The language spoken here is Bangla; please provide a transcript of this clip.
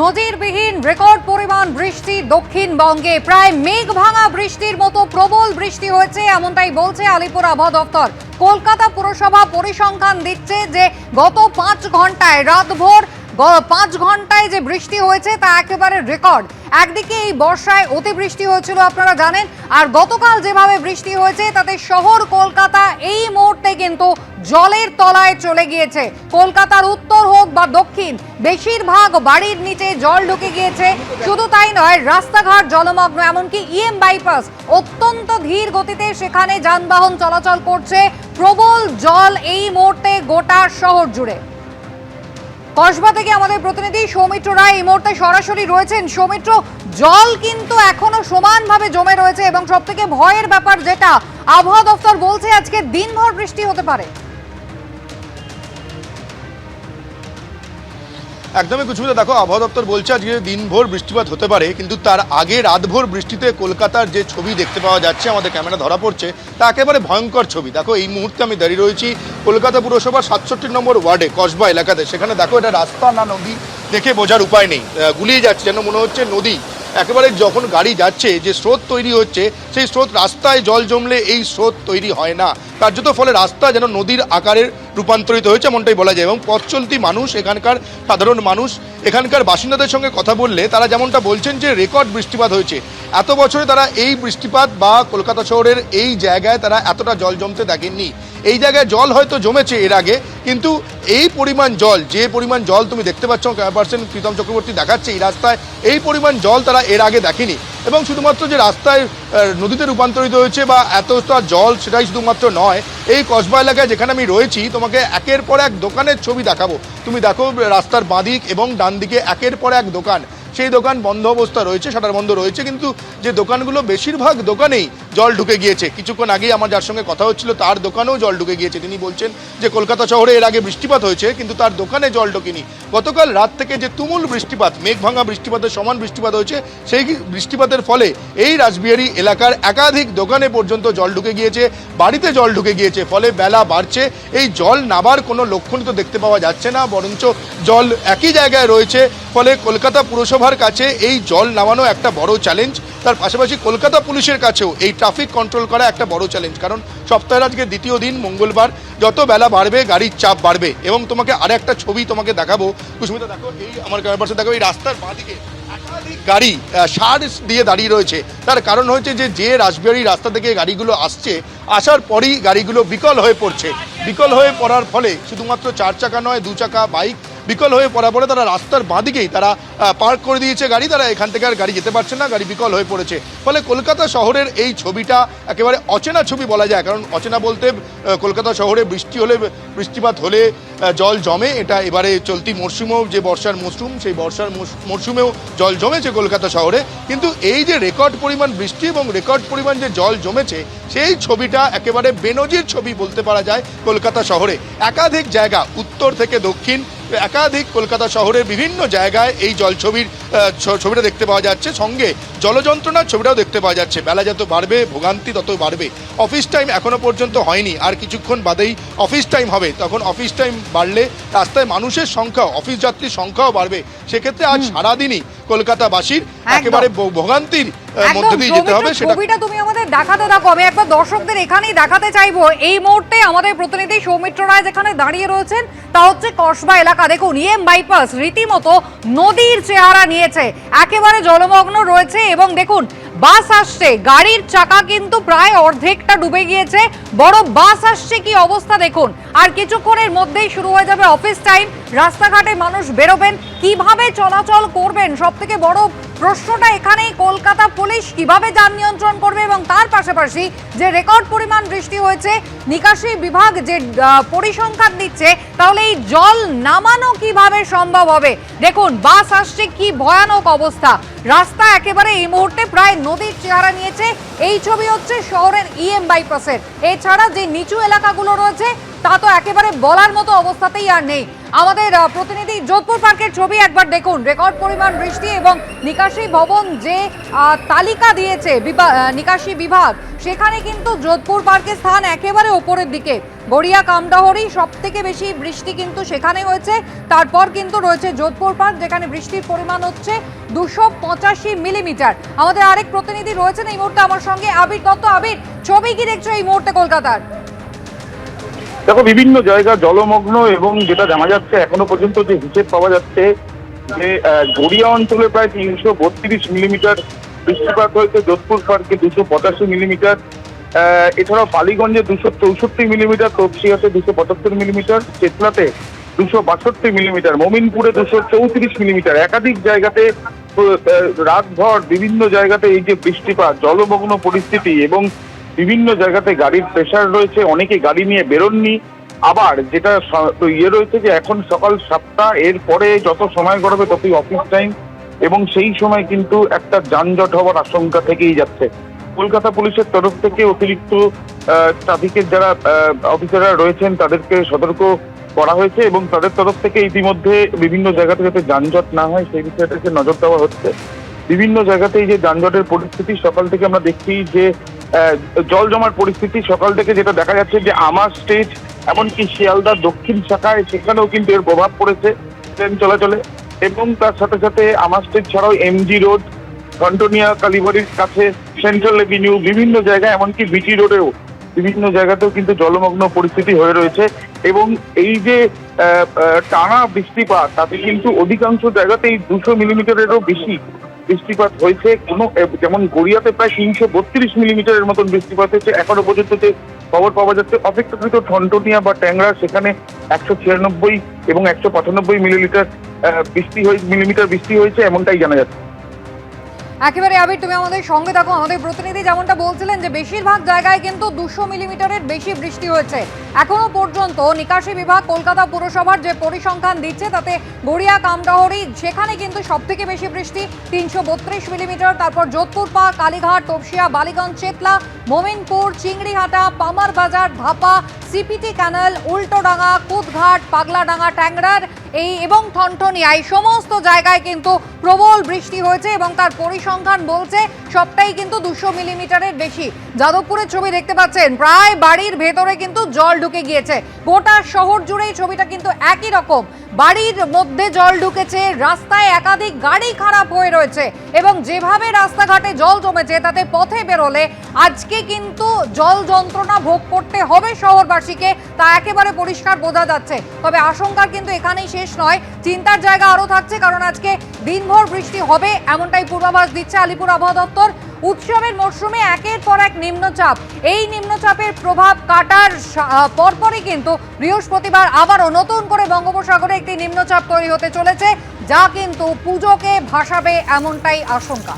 নজিরবিহীন রেকর্ড পরিমাণ বৃষ্টি দক্ষিণবঙ্গে। প্রায় মেঘ ভাঙা বৃষ্টির মতো প্রবল বৃষ্টি হয়েছে, এমনটাই বলছে আলিপুর আবহাওয়া দপ্তর কলকাতা পুরসভা পরিসংখ্যান দিচ্ছে যে গত পাঁচ ঘন্টায় রাতভর পাঁচ ঘন্টায় যে বৃষ্টি হয়েছে তা একেবারে রেকর্ড। একদিকে এই বর্ষায় অতিবৃষ্টি হয়েছিল, আপনারা জানেন। আর গতকাল যেভাবে বৃষ্টি হয়েছে, তাতে শহর কলকাতা এই মুহূর্তে কিন্তু জলের তলায় চলে গিয়েছে। কলকাতার উত্তর হোক বা দক্ষিণ, বেশিরভাগ বাড়ির নিচে জল ঢুকে গিয়েছে। শুধু তাই নয়, রাস্তাঘাট জলমগ্ন, এমনকি ইএম বাইপাস অত্যন্ত ধীর গতিতে সেখানে যানবাহন চলাচল করছে। প্রবল জল এই মুহূর্তে গোটা শহর জুড়ে। কসবা থেকে আমাদের প্রতিনিধি সৌমিত্র রায়। এই মুহূর্তে সরাসরি রয়েছেন সৌমিত্র। জল কিন্তু এখনও সমানভাবে জমে রয়েছে এবং সব থেকে ভয়ের ব্যাপার যেটা, আবহাওয়া দফতর বলছে আজকে দিনভর বৃষ্টি হতে পারে। একদমই কুচবিদা দেখো, আবহাওয়া দপ্তর বলছে আজকে দিনভর বৃষ্টিপাত হতে পারে, কিন্তু তার আগে রাতভোর বৃষ্টিতে কলকাতার যে ছবি দেখতে পাওয়া যাচ্ছে, আমাদের ক্যামেরা ধরা পড়ছে, তা একেবারে ভয়ঙ্কর ছবি। দেখো, এই মুহূর্তে আমি দাঁড়িয়ে রয়েছি কলকাতা পুরসভার সাতষট্টি নম্বর ওয়ার্ডে, কসবা এলাকাতে। সেখানে দেখো, এটা রাস্তা না নদী, দেখে বোঝার উপায় নেই। গুলিয়ে যাচ্ছে, যেন মনে হচ্ছে নদী। একেবারে যখন গাড়ি যাচ্ছে, যে স্রোত তৈরি হচ্ছে, সেই স্রোত রাস্তায় জল জমলে এই স্রোত তৈরি হয় না। কার্যত ফলে রাস্তা যেন নদীর আকারে রূপান্তরিত হয়েছে এমনটাই বলা যায়। এবং পথ চলতি মানুষ, এখানকার সাধারণ মানুষ, এখানকার বাসিন্দাদের সঙ্গে কথা বললে তারা যেমনটা বলছেন যে রেকর্ড বৃষ্টিপাত হয়েছে। এত বছরে তারা এই বৃষ্টিপাত বা কলকাতা শহরের এই জায়গায় তারা এতটা জল জমতে দেখেননি। এই জায়গায় জল হয়তো জমেছে এর আগে, কিন্তু এই পরিমাণ জল, যে পরিমাণ জল তুমি দেখতে পাচ্ছ পার্সেন্ট প্রীতম চক্রবর্তী দেখাচ্ছে এই রাস্তায়, এই পরিমাণ জল তারা এর আগে দেখেনি। এবং শুধুমাত্র যে রাস্তায় নদীতে রূপান্তরিত হয়েছে বা এতটা জল, সেটাই শুধুমাত্র নয়, এই কসবা এলাকায় যেখানে আমি রয়েছি, তোমাকে একের পর এক দোকানের ছবি দেখাবো। তুমি দেখো রাস্তার বাঁদিক এবং ডান দিকে একের পর এক দোকান। সেই দোকান বন্ধ অবস্থা রয়েছে, শাটার বন্ধ রয়েছে, কিন্তু যে দোকানগুলো বেশিরভাগ দোকানেই জল ঢুকে গিয়েছে। কিছুক্ষণ আগেই আমার যার সঙ্গে কথা হচ্ছিল, তার দোকানেও জল ঢুকে গিয়েছে। তিনি বলছেন যে, কলকাতা শহরে এর আগে বৃষ্টিপাত হয়েছে, কিন্তু তার দোকানে জল ঢোকেনি। গতকাল রাত থেকে যে তুমুল বৃষ্টিপাত মেঘ ভাঙা বৃষ্টিপাতের সমান বৃষ্টিপাত হয়েছে, সেই বৃষ্টিপাতের ফলে এই রাসবিহারী এলাকার একাধিক দোকানে পর্যন্ত জল ঢুকে গিয়েছে, বাড়িতে জল ঢুকে গিয়েছে, ফলে বেলা বাড়ছে। এই জল নাবার কোনো লক্ষণই তো দেখতে পাওয়া যাচ্ছে না, বরঞ্চ জল একই জায়গায় রয়েছে, ফলে কলকাতা পুরসভার কাছে এই জল নামানো একটা বড় চ্যালেঞ্জ। তার পাশাপাশি কলকাতা পুলিশের কাছেও এই ট্রাফিক কন্ট্রোল করা একটা বড় চ্যালেঞ্জ কারণ সপ্তাহের আজকে দ্বিতীয় দিন, মঙ্গলবার, যত বেলা বাড়বে, গাড়ির চাপ বাড়বে। এবং তোমাকে আর একটা ছবি তোমাকে দেখাবো। কুসুমিতা, দেখো, এই আমার ক্যামেরা পাশে দেখো, এই রাস্তার বাঁদিকে গাড়ি সার দিয়ে দাঁড়িয়ে রয়েছে। তার কারণ হচ্ছে যে যে রাসবিহারী রাস্তা থেকে গাড়িগুলো আসছে, আসার পরই গাড়িগুলো বিকল হয়ে পড়ছে। বিকল হয়ে পড়ার ফলে শুধুমাত্র চার চাকা নয়, দু চাকা বাইক বিকল হয়ে পড়ার পরে তারা রাস্তার বাঁদিকেই তারা পার্ক করে দিয়েছে গাড়ি। তারা এখান থেকে আর গাড়ি যেতে পারছে না, গাড়ি বিকল হয়ে পড়েছে। ফলে কলকাতা শহরের এই ছবিটা একেবারে অচেনা ছবি বলা যায়। কারণ অচেনা বলতে কলকাতা শহরে বৃষ্টি হলে, বৃষ্টিপাত হলে জল জমে। এটা এবারে চলতি মরশুমেও যে বর্ষার মরশুম সেই বর্ষার মরশুমেও জল জমেছে কলকাতা শহরে। কিন্তু এই যে রেকর্ড পরিমাণ বৃষ্টি এবং রেকর্ড পরিমাণ যে জল জমেছে, সেই ছবিটা একেবারে বেনজির ছবি বলতে পারা যায় কলকাতা শহরে। একাধিক জায়গা, উত্তর থেকে দক্ষিণ একাধিক কলকাতা শহরের বিভিন্ন জায়গায় এই জলছবির ছবিটা দেখতে পাওয়া যাচ্ছে। সঙ্গে জলযন্ত্রণার ছবিটাও দেখতে পাওয়া যাচ্ছে। বেলা যত বাড়বে ভোগান্তি তত বাড়বে। অফিস টাইম এখনও পর্যন্ত হয়নি। আর কিছুক্ষণ বাদেই অফিস টাইম হবে। তখন অফিস টাইম বাড়লে রাস্তায় মানুষের সংখ্যা অফিস যাত্রীর সংখ্যাও বাড়বে। সেক্ষেত্রে আজ সারাদিনই কলকাতাবাসীর একেবারে ভোগান্তির মধ্যে দিয়ে যেতে হবে সেটা ছবিটা তুমি আমাদের দেখাতে থাকো। আমি একবার দর্শকদের এখানেই দেখাতে চাইব। এই মুহূর্তে আমাদের প্রতিনিধি সৌমিত্র রায় যেখানে দাঁড়িয়ে রয়েছেন তা হচ্ছে কসবা এলাকা। দেখুন ইএম বাইপাস রীতিমতো নদীর চেহারা নিয়েছে। একেবারে জলমগ্ন রয়েছে এবং দেখুন বাস আসছে। গাড়ির চাকা কিন্তু প্রায় অর্ধেকটা ডুবে গিয়েছে। বড় বাস আসছে কি অবস্থা দেখুন। আর কিছুক্ষণের মধ্যেই শুরু হয়ে যাবে অফিস টাইম রাস্তাঘাটে মানুষ বেরোবেন। কীভাবে চলাচল করবেন? সব থেকে বড় প্রশ্নটা এখানেই, কলকাতা পুলিশ কীভাবে যান নিয়ন্ত্রণ করবে এবং তার পাশাপাশি যে রেকর্ড পরিমাণ বৃষ্টি হয়েছে, নিকাশি বিভাগ যে পরিসংখ্যান দিচ্ছে, তাহলে এই জল নামানো কীভাবে সম্ভব হবে? দেখুন, বাস আসছে কি ভয়ানক অবস্থা। রাস্তা একেবারে এই মুহূর্তে প্রায় নদীর চেহারা নিয়েছে। এই ছবি হচ্ছে শহরের ইএম বাইপাসের এছাড়া যে নিচু এলাকাগুলো রয়েছে তা তো একেবারে বলার মতো অবস্থাতেই আর নেই। আমাদের প্রতিনিধি যোধপুর পার্কের ছবি একবার দেখুন। রেকর্ড পরিমাণ বৃষ্টি এবং নিকাশি ভবন যে তালিকা দিয়েছে নিকাশি বিভাগ, সেখানে কিন্তু যোধপুর পার্কের স্থান একেবারে ওপরের দিকে। গড়িয়া, কামডাহরি সব থেকে বেশি বৃষ্টি কিন্তু সেখানে হয়েছে। তারপর কিন্তু রয়েছে যোধপুর পার্ক, যেখানে বৃষ্টির পরিমাণ হচ্ছে দুশো পঁচাশি মিলিমিটার। আমাদের আরেক প্রতিনিধি রয়েছেন এই মুহূর্তে আমার সঙ্গে। আবির দত্ত, আবির, ছবি কি দেখছ এই মুহূর্তে কলকাতার? দেখো, বিভিন্ন জায়গা, জলমগ্ন এবং যেটা জানা যাচ্ছে, এখনও পর্যন্ত যে হিসেব পাওয়া যাচ্ছে যে গড়িয়া অঞ্চলে প্রায় তিনশো বত্রিশ মিলিমিটার বৃষ্টিপাত হয়েছে, যোধপুর পার্কে দুশো পঁচাশি মিলিমিটার এছাড়াও বালিগঞ্জে দুশো চৌষট্টি মিলিমিটার তপসিয়াতে দুশো পঁচাত্তর মিলিমিটার, চেতলাতে দুশো বাষট্টি মিলিমিটার, মমিনপুরে দুশো চৌত্রিশ মিলিমিটার। একাধিক জায়গাতে রাতভর বিভিন্ন জায়গাতে এই যে বৃষ্টিপাত, জলমগ্ন পরিস্থিতি এবং বিভিন্ন জায়গাতে গাড়ির প্রেশার রয়েছে, অনেকে গাড়ি নিয়ে বেরোননি। আবার যেটা ইয়ে রয়েছে যে এখন সকাল সাতটা, এর পরে যত সময় গড়াবে ততই অফিস টাইম এবং সেই সময় কিন্তু একটা যানজট হওয়ার আশঙ্কা থেকেই যাচ্ছে। কলকাতা পুলিশের তরফ থেকে অতিরিক্ত ট্রাফিকের যারা অফিসাররা রয়েছেন, তাদেরকে সতর্ক করা হয়েছে এবং তাদের তরফ থেকে ইতিমধ্যে বিভিন্ন জায়গাতে যাতে যানজট না হয়, সেই বিষয়টাকে নজর দেওয়া হচ্ছে। বিভিন্ন জায়গাতে এই যে যানজটের পরিস্থিতি, সকাল থেকে আমরা দেখছি যে জল জমার পরিস্থিতি, সকাল থেকে যেটা দেখা যাচ্ছে যে আমার স্টেজ এমনকি শিয়ালদার দক্ষিণ শাখায়, সেখানেও কিন্তু এর প্রভাব পড়েছে ট্রেন চলাচলে। এবং তার সাথে সাথে আমার স্টেজ ছাড়াও এমজি রোড কন্টোনিয়া কালীবাড়ির কাছে সেন্ট্রাল এভিনিউ বিভিন্ন জায়গায়, এমনকি বিটি রোডেও বিভিন্ন জায়গাতেও কিন্তু জলমগ্ন পরিস্থিতি হয়ে রয়েছে। এবং এই যে টানা বৃষ্টিপাত, তাতে কিন্তু অধিকাংশ জায়গাতেই দুশো মিলিমিটারেরও বেশি বৃষ্টিপাত হয়েছে। কোনো? যেমন গড়িয়াতে প্রায় তিনশো বত্রিশ মিলিমিটারের মতন বৃষ্টিপাত হয়েছে। এখনও পর্যন্ত যে খবর পাওয়া যাচ্ছে, অপেক্ষাকৃত ঠনটনিয়া বা ট্যাংরা, সেখানে একশো ছিয়ানব্বই এবং একশো পঁচানব্বই মিলিলিটার বৃষ্টি হয়ে, মিলিমিটার বৃষ্টি হয়েছে, এমনটাই জানা যাচ্ছে। একেবারে আবির, তুমি আমাদের সঙ্গে থাকো, আমাদের প্রতিনিধি যেমনটা বলছিলেন যে বেশিরভাগ জায়গায় কিন্তু দুশো মিলিমিটারের বেশি বৃষ্টি হয়েছে। এখনও পর্যন্ত নিকাশি বিভাগ কলকাতা পুরসভার যে পরিসংখ্যান দিচ্ছে, তাতে গড়িয়া, কামডহরি, সেখানে কিন্তু সব থেকে বেশি বৃষ্টি, তিনশো বত্রিশ মিলিমিটার। তারপর Jodhpur park, Kalighat, Topsia, Ballygunge, Chetla, Mominpur, Chingrighata Palmer Bazar Dhapa CPT canal, Ultadanga, Kudghat, Pagladanga, ট্যাংরার এই এবং ঠনঠনিয়া এই সমস্ত জায়গায় কিন্তু প্রবল বৃষ্টি হয়েছে এবং তার পরিসংখ্যান বলছে সবটাই কিন্তু দুশো মিলিমিটারের বেশি। যাদবপুরের ছবি দেখতে পাচ্ছেন, প্রায় বাড়ির ভেতরে কিন্তু জল ঢুকে গিয়েছে। গোটা শহর জুড়েই ছবিটা কিন্তু একই রকম। বাড়ির মধ্যে জল ঢুকেছে, রাস্তায় একাধিক গাড়ি খারাপ হয়ে রয়েছে এবং যেভাবে রাস্তাঘাটে জল জমেছে তাতে পথে বেরোলে আজকে কিন্তু জল যন্ত্রণা ভোগ করতে হবে শহরবাসীকে, তা একেবারে পরিষ্কার বোঝা যাচ্ছে। তবে আশঙ্কার কিন্তু এখানেই শেষ নয়। চিন্তার জায়গা আরও থাকছে, কারণ আজকে দিনভর বৃষ্টি হবে, এমনটাই পূর্বাভাস দিচ্ছে আলিপুর আবহাওয়া দপ্তর। উৎসবের মরশুমে একের পর এক নিম্নচাপ। এই নিম্নচাপের প্রভাব কাটার পরপরই কিন্তু বৃহস্পতিবার আবারও নতুন করে বঙ্গোপসাগরে একটি নিম্নচাপ তৈরি হতে চলেছে, যা কিন্তু পুজোকে ভাসাবে এমনটাই আশঙ্কা।